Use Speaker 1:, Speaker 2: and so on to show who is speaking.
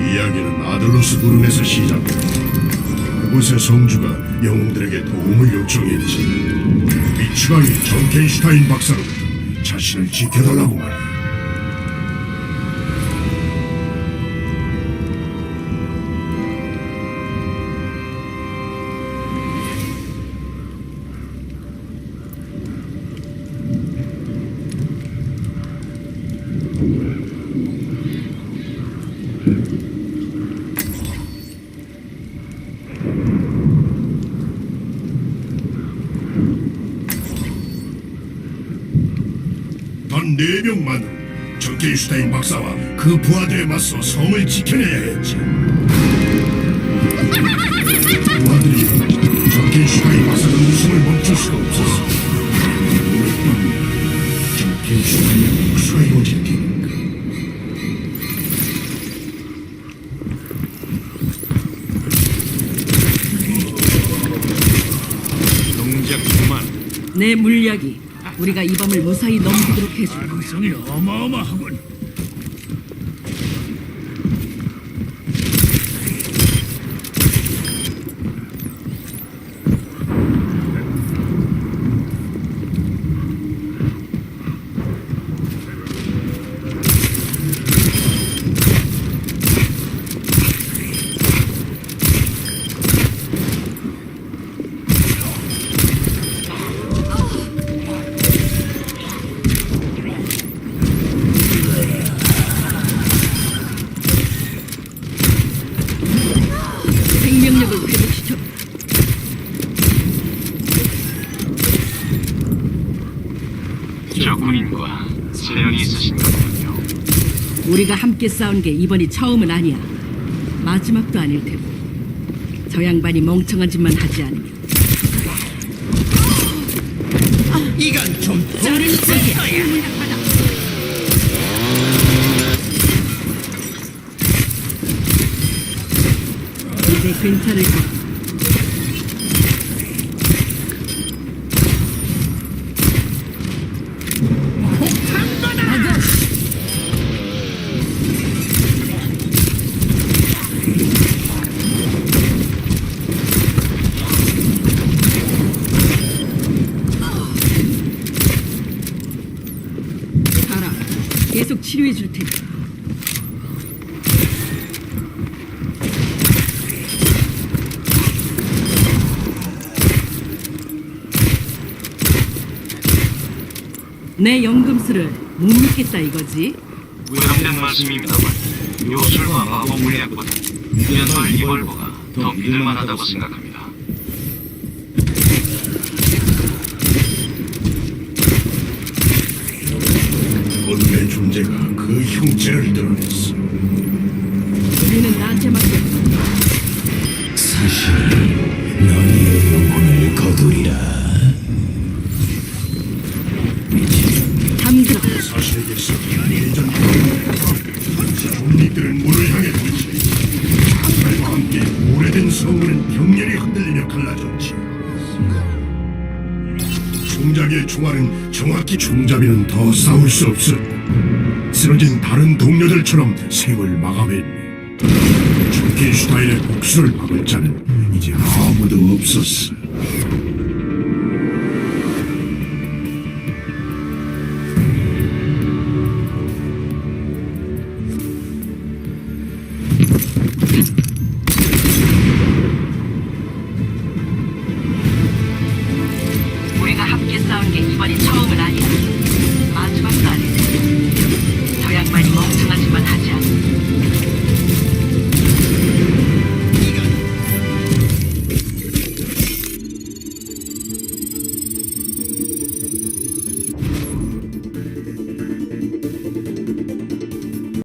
Speaker 1: 이야기는 아들로스 부름에서 시작된다. 그곳의 성주가 영웅들에게 도움을 요청했지. 미츠가이 정켄슈타인 박사로부터 자신을 지켜달라고 말이야. 단네 명만으로 정켄슈타인 박사와 그 부하들에 맞서 성을 지켜내야 했지. 부하들이 정켄슈타인 박사의 웃음을 멈출 수가 없었어. 정켄슈타인
Speaker 2: 내 물약이 우리가 이 밤을 무사히 넘기도록 해줄 거야.
Speaker 3: 성이 어마어마하군.
Speaker 2: 생명력을 회복시켜.
Speaker 4: 저 군인과 사연이 있으신가 보군요.
Speaker 2: 우리가 함께 싸운 게 이번이 처음은 아니야. 마지막도 아닐 테고. 저 양반이 멍청한 짓만 하지 않으면.
Speaker 3: 이건 좀
Speaker 2: 자를 적이야. 괜찮을 거야. 가라. 계속 치료해 줄 테니. 내 연금술을 못 믿겠다 이거지?
Speaker 4: 부담된 말씀입니다만 요술과 마법 물리학보다 연설 리벌버가 더 믿을만하다고 생각합니다.
Speaker 1: 어둠의 존재가 그 형체를 드러냈어.
Speaker 2: 우리는 나한테.
Speaker 5: 사
Speaker 1: 존리들은 물을 향해 돌지. 한달과 함께 오래된 성문은 벽렬히 흔들리며 갈라졌지. 종잡이의 총알은 정확히 종잡이는 더 싸울 수 없었고 쓰러진 다른 동료들처럼 생을 마감했네. 슈타인의 복수를 막을 자는 이제 아무도 없었어